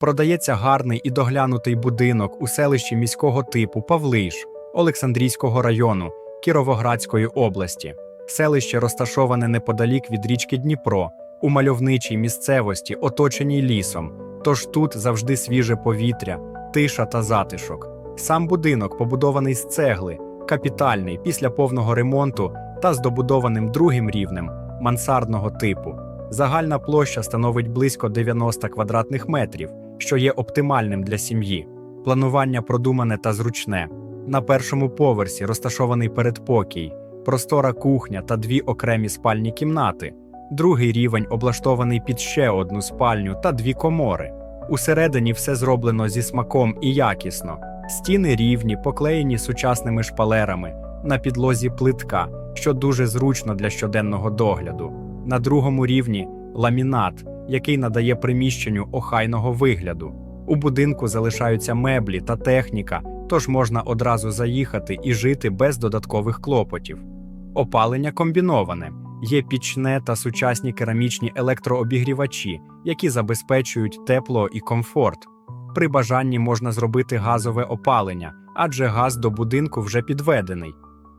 Продається гарний і доглянутий будинок у селищі міського типу Павлиш Олександрійського району Кіровоградської області. Селище розташоване неподалік від річки Дніпро, у мальовничій місцевості, оточеній лісом. Тож тут завжди свіже повітря, тиша та затишок. Сам будинок побудований з цегли, капітальний після повного ремонту та з добудованим другим рівнем мансардного типу. Загальна площа становить близько 90 квадратних метрів, що є оптимальним для сім'ї. Планування продумане та зручне. На першому поверсі розташований передпокій, простора кухня та дві окремі спальні кімнати. Другий рівень облаштований під ще одну спальню та дві комори. Усередині все зроблено зі смаком і якісно. Стіни рівні, поклеєні сучасними шпалерами, на підлозі плитка, що дуже зручно для щоденного догляду. На другому рівні ламінат, який надає приміщенню охайного вигляду. У будинку залишаються меблі та техніка, тож можна одразу заїхати і жити без додаткових клопотів. Опалення комбіноване. Є пічне та сучасні керамічні електрообігрівачі, які забезпечують тепло і комфорт. При бажанні можна зробити газове опалення, адже газ до будинку вже підведений.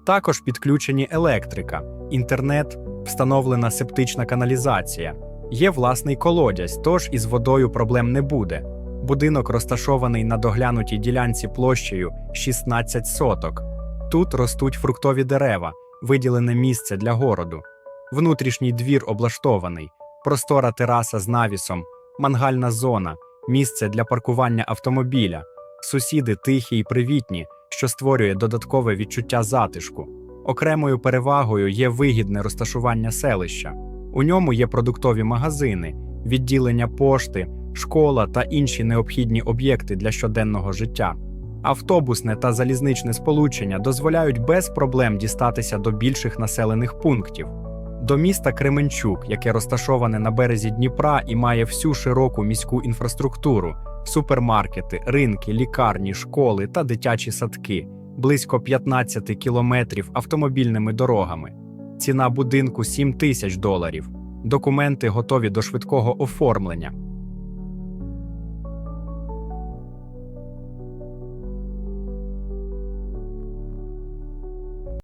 Також підключені електрика, інтернет, встановлена септична каналізація. Є власний колодязь, тож із водою проблем не буде. Будинок розташований на доглянутій ділянці площею 16 соток. Тут ростуть фруктові дерева, виділене місце для городу. Внутрішній двір облаштований, простора тераса з навісом, мангальна зона, місце для паркування автомобіля, сусіди тихі й привітні, що створює додаткове відчуття затишку. Окремою перевагою є вигідне розташування селища. У ньому є продуктові магазини, відділення пошти, школа та інші необхідні об'єкти для щоденного життя. Автобусне та залізничне сполучення дозволяють без проблем дістатися до більших населених пунктів. До міста Кременчук, яке розташоване на березі Дніпра і має всю широку міську інфраструктуру, супермаркети, ринки, лікарні, школи та дитячі садки, близько 15 кілометрів автомобільними дорогами. Ціна будинку 7 тисяч доларів. Документи готові до швидкого оформлення.